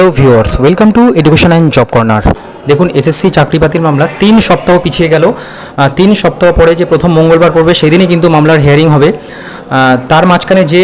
Hello viewers welcome to education and job corner দেখুন SSC চাকরি বাতিল মামলা তিন সপ্তাহ পিছিয়ে গেল। তিন সপ্তাহ পরে যে প্রথম মঙ্গলবার পড়বে, সেদিনই কিন্তু মামলার হিয়ারিং হবে। তার মাঝখানে যে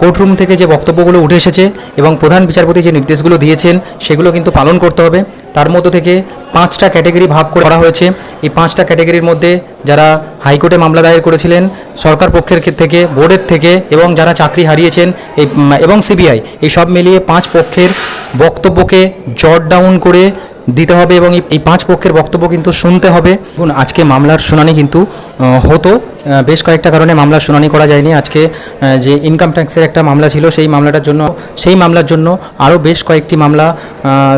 কোর্টরুম থেকে যে বক্তব্যগুলো উঠে এসেছে এবং প্রধান বিচারপতি যে নির্দেশগুলো দিয়েছেন, সেগুলো কিন্তু পালন করতে হবে। তার মধ্য থেকে পাঁচটা ক্যাটাগরি ভাগ করে হয়েছে। এই পাঁচটা ক্যাটাগরির মধ্যে যারা হাইকোর্টে মামলা দায়ের করেছিলেন, সরকার পক্ষের থেকে বোর্ডের থেকে এবং যারা চাকরি হারিয়েছেন, এই, এবং সিবিআই এই সব মিলিয়ে পাঁচ পক্ষের বক্তব্যকে জট ডাউন করে দিতে হবে এবং এই- পাঁচ পক্ষের বক্তব্য কিন্তু শুনতে হবে। দেখুন, আজকে মামলার শুনানি কিন্তু হতো। বেশ কয়েকটা কারণে মামলার শুনানি করা যায়নি। আজকে যে ইনকাম ট্যাক্সের একটা মামলা ছিল, সেই মামলাটার জন্য, সেই মামলার জন্য আরও বেশ কয়েকটি মামলা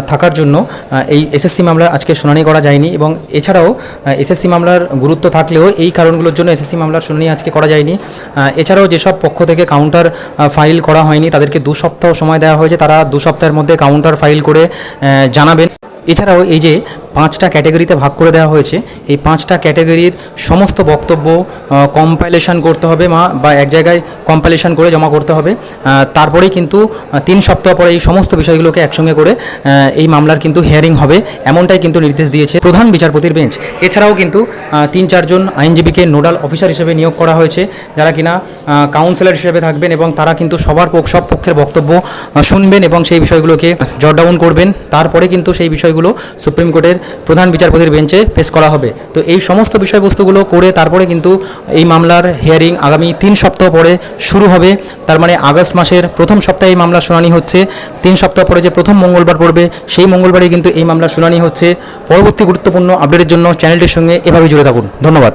থাকার জন্য এই এসএসসি মামলা আজকে শুনানি করা যায়নি এবং এছাড়াও এসএসসি মামলার গুরুত্ব থাকলেও এই কারণগুলোর জন্য এসএসসি মামলার শুনানি আজকে করা যায়নি। এছাড়াও যেসব পক্ষ থেকে কাউন্টার ফাইল করা হয়নি, তাদেরকে দু সপ্তাহ সময় দেওয়া হয়েছে। তারা দু সপ্তাহের মধ্যে কাউন্টার ফাইল করে জানাবেন। এছাড়াও এই যে পাঁচটা ক্যাটাগরিতে ভাগ করে দেওয়া হয়েছে। এই পাঁচটা ক্যাটাগরির সমস্ত বক্তব্য কম্পাইলেশন করতে হবে বা এক জায়গায় কম্পাইলেশন করে জমা করতে হবে। তারপরেই কিন্তু তিন সপ্তাহ পরে এই সমস্ত বিষয়গুলোকে একসঙ্গে করে এই মামলার কিন্তু হিয়ারিং হবে, এমনটাই কিন্তু নির্দেশ দিয়েছে প্রধান বিচারপতির বেঞ্চ। এছাড়াও কিন্তু তিন চারজন আইনজীবীকে নোডাল অফিসার হিসেবে নিয়োগ করা হয়েছে, যারা কিনা কাউন্সিলর হিসেবে থাকবেন এবং তারা কিন্তু সবার সব পক্ষের বক্তব্য শুনবেন এবং সেই বিষয়গুলোকে জট ডাউন করবেন। তারপরে কিন্তু সেই বিষয়গুলো সুপ্রিম কোর্টের প্রধান বিচারপতির বেঞ্চে পেশ করা হবে। তো এই সমস্ত বিষয়বস্তুগুলো করে তারপরে কিন্তু এই মামলার হিয়ারিং আগামী তিন সপ্তাহ পরে শুরু হবে। তার মানে আগস্ট মাসের প্রথম সপ্তাহে এই মামলার শুনানি হচ্ছে। তিন সপ্তাহ পরে যে প্রথম মঙ্গলবার পড়বে, সেই মঙ্গলবারই কিন্তু এই মামলার শুনানি হচ্ছে। পরবর্তী গুরুত্বপূর্ণ আপডেটের জন্য চ্যানেলটির সঙ্গে এভাবে জুড়ে থাকুন। ধন্যবাদ।